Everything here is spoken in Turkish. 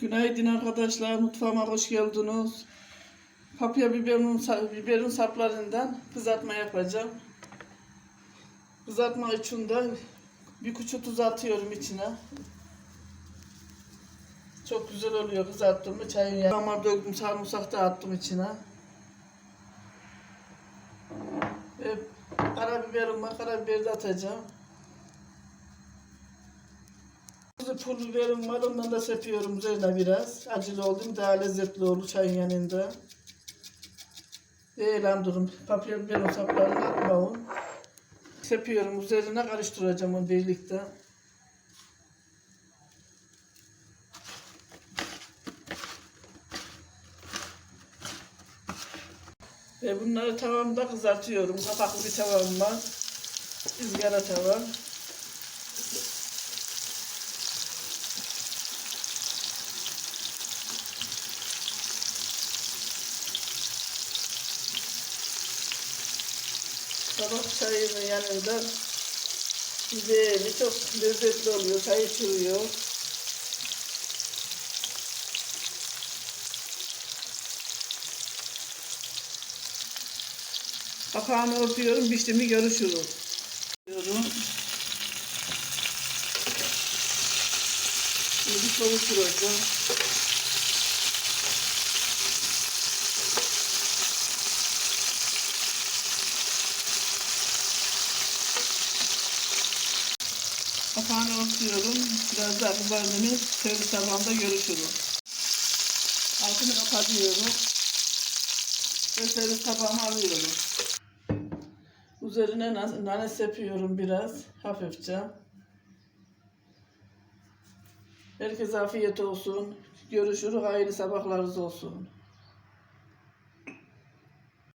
Günaydın arkadaşlar, mutfağıma hoş geldiniz. Kapya biberin, biberin saplarından kızartma yapacağım. Kızartma için de bir küçük tuz atıyorum içine. Çok güzel oluyor kızarttım mı çayın yanına. Ama döktüm sarımsak da attım içine. Ve karabiberim var, karabiberi de atacağım. Kuzu pul biberim var, ondan da sepiyorum üzerine biraz. Acılı oldum, daha lezzetli olur çayın yanında. Eğlen durum, papya biberin saplarını atmam. Sepiyorum, üzerine karıştıracağım onu birlikte. Ve bunları tavamda kızartıyorum. Kapaklı bir tavam var. ızgara tavam. Sabah çayının yanında güzel, çok lezzetli oluyor. Çay içiliyor. Kapağını örtüyorum, pişti görüşürüz. Diyorum. Şimdi bir kavuşturacağım. Kapağını örtüyorum. Biraz daha bu malzeme servis tabağında görüşürüz. Altını kapatıyorum. Ve servis tabağıma alıyorum. Üzerine na- nane sepiyorum biraz hafifçe. Herkese afiyet olsun. Görüşürüz. Hayırlı sabahlarınız olsun.